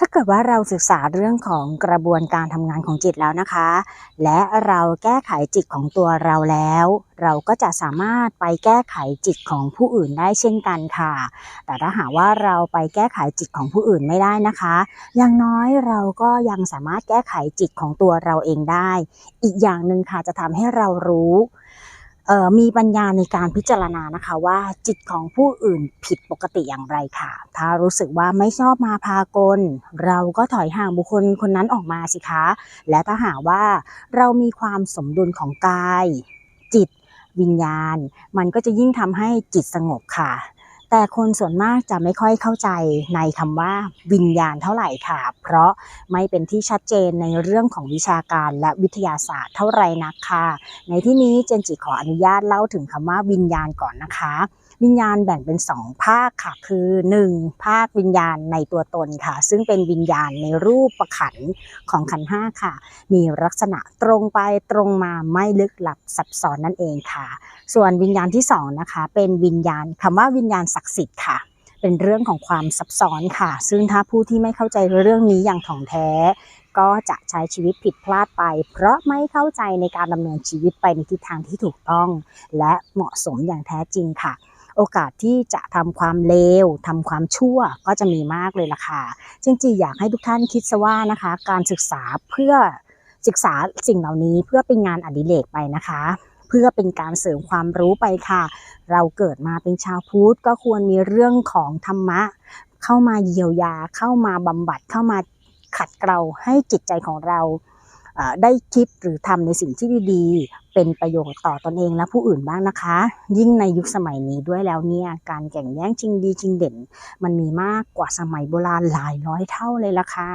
ถ้าเกิดว่าเราศึกษาเรื่องของกระบวนการทำงานของจิตแล้วนะคะ และเราแก้ไขจิตของตัวเราแล้ว เราก็จะสามารถไปแก้ไขจิตของผู้อื่นได้เช่นกันค่ะ แต่ถ้าหากว่าเราไปแก้ไขจิตของผู้อื่นไม่ได้นะคะอย่างน้อยเราก็ยังสามารถแก้ไขจิตของตัวเราเองได้ อีกอย่างหนึ่งค่ะจะทำให้เรารู้ มีปัญญาในการพิจารณานะคะว่าจิตของผู้อื่นผิดปกติอย่างไรค่ะ ถ้ารู้สึกว่าไม่ชอบมาพากล เราก็ถอยห่างบุคคลคนนั้นออกมาสิคะ และถ้าหากว่าเรามีความสมดุลของกาย จิต วิญญาณ มันก็จะยิ่งทำให้จิตสงบค่ะ แต่คนส่วนมากจะไม่ค่อยเข้าใจในคำว่าวิญญาณเท่าไหร่ค่ะ เพราะไม่เป็นที่ชัดเจนในเรื่องของวิชาการและวิทยาศาสตร์เท่าไหร่นักค่ะ ในที่นี้เจนจิขออนุญาตเล่าถึงคำว่าวิญญาณก่อนนะคะ วิญญาณแบ่งเป็น2ภาคค่ะ คือ 1. ภาควิญญาณในตัวตนค่ะ ซึ่งเป็นวิญญาณในรูปประขันของขันห้าค่ะ มีลักษณะตรงไปตรงมาไม่ลึกลับซับซ้อนนั่นเองค่ะ ส่วนวิญญาณที่สองนะคะ เป็นวิญญาณคำว่าวิญญาณศักดิ์สิทธิ์ค่ะเป็นเรื่องของความซับซ้อนค่ะ ซึ่งถ้าผู้ที่ไม่เข้าใจเรื่องนี้อย่างถ่องแท้ ก็จะใช้ชีวิตผิดพลาดไป เพราะไม่เข้าใจในการดำเนินชีวิตไปในทิศทางที่ถูกต้อง และเหมาะสมอย่างแท้จริงค่ะ โอกาสที่จะทำความเลวทำความชั่วก็จะมีมากเลยล่ะค่ะจริงๆอยากให้ทุกท่านคิดซะว่านะคะ การศึกษาเพื่อศึกษาสิ่งเหล่านี้เพื่อเป็นงานอดิเรกไปนะคะ เพื่อเป็นการเสริมความรู้ไปค่ะ เราเกิดมาเป็นชาวพุทธก็ควรมีเรื่องของธรรมะ เข้ามาเยียวยาเข้ามาบำบัดเข้ามาขัดเกลาให้จิตใจของเรา ได้คิดหรือทำในสิ่งที่ดีๆ เป็นประโยชน์ต่อตนเองและผู้อื่นบ้างนะคะ ยิ่งในยุคสมัยนี้ด้วยแล้วเนี่ย การแข่งแย่งชิงดีชิงเด่น มันมีมากกว่าสมัยโบราณหลายร้อยเท่าเลยล่ะค่ะ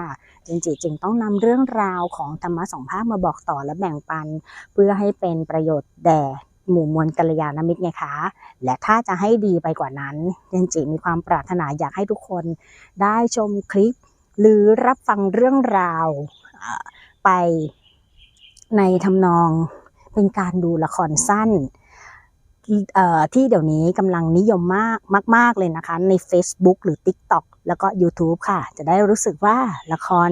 จริงๆจึงต้องนำเรื่องราวของธรรมะสองภาคมาบอกต่อและแบ่งปัน เพื่อให้เป็นประโยชน์แด่หมู่มวลกัลยาณมิตรไงคะ และถ้าจะให้ดีไปกว่านั้นเจนจิมีความปรารถนาอยากให้ทุกคนได้ชมคลิป หรือรับฟังเรื่องราว ไปในทำนองเป็นการดูละครสั้นที่เดี๋ยวนี้กำลังนิยมมากมาก ๆ เลยนะคะ ใน Facebook หรือ TikTok แล้วก็ YouTube ค่ะ จะได้รู้สึกว่าละคร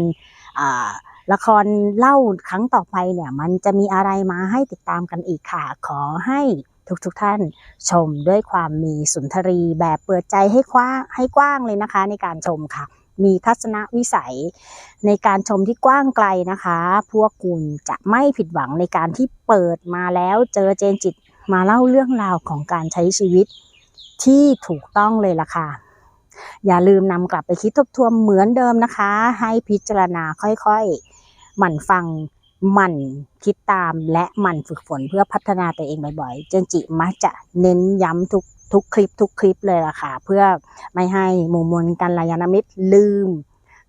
ละครเล่าครั้งต่อไปเนี่ย มันจะมีอะไรมาให้ติดตามกันอีกค่ะ ขอให้ทุกๆทท่านชมด้วยความมีสุนทรีแบบเปิดใจให้กว้างให้กว้างเลยนะคะในการชมค่ะ มีทัศนวิสัย ในการชมที่กว้างไกลนะคะ พวกคุณจะไม่ผิดหวังในการที่เปิดมาแล้วเจอเจนจิตมาเล่าเรื่องราวของการใช้ชีวิตที่ถูกต้องเลยล่ะค่ะ อย่าลืมนำกลับไปคิดทบทวนเหมือนเดิมนะคะ ให้พิจารณาค่อยๆ หมั่นฟัง มั่นคิดตามและหมั่นฝึกฝนเพื่อพัฒนาตัวเองบ่อยๆ เจนจิมักจะเน้นย้ำทุกทุกคลิปทุกคลิปเลยล่ะค่ะ เพื่อไม่ให้หมู่มวลกันลายามิตรลืม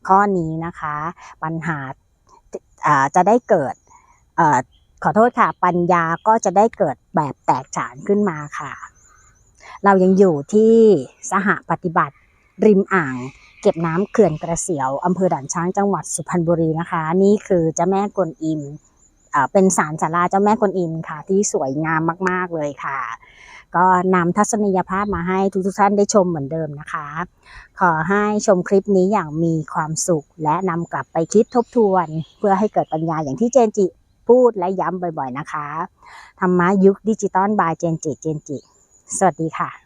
ข้อนี้นะคะ ปัญหาจะได้เกิดขอโทษค่ะ ปัญญาก็จะได้เกิดแบบแตกฉานขึ้นมาค่ะ เรายังอยู่ที่สหปฏิบัติริมอ่าง เก็บน้ำเขื่อนกระเสียวอำเภอด่านช้างจังหวัดสุพรรณบุรีนะคะ นี่คือเจ้าแม่กวนอิมอ่าเป็นศาลศาลาเจ้าแม่กวนอิมค่ะ ที่สวยงามมาก ๆเลยค่ะ ก็นำทัศนียภาพมาให้ทุกๆท่านได้ชมเหมือนเดิมนะคะ ขอให้ชมคลิปนี้อย่างมีความสุข และนำกลับไปคิดทบทวน เพื่อให้เกิดปัญญาอย่างที่เจนจิพูดและย้ำบ่อยๆนะคะธรรมะยุคดิจิตอลบายเจนจิเจนจิ สวัสดีค่ะ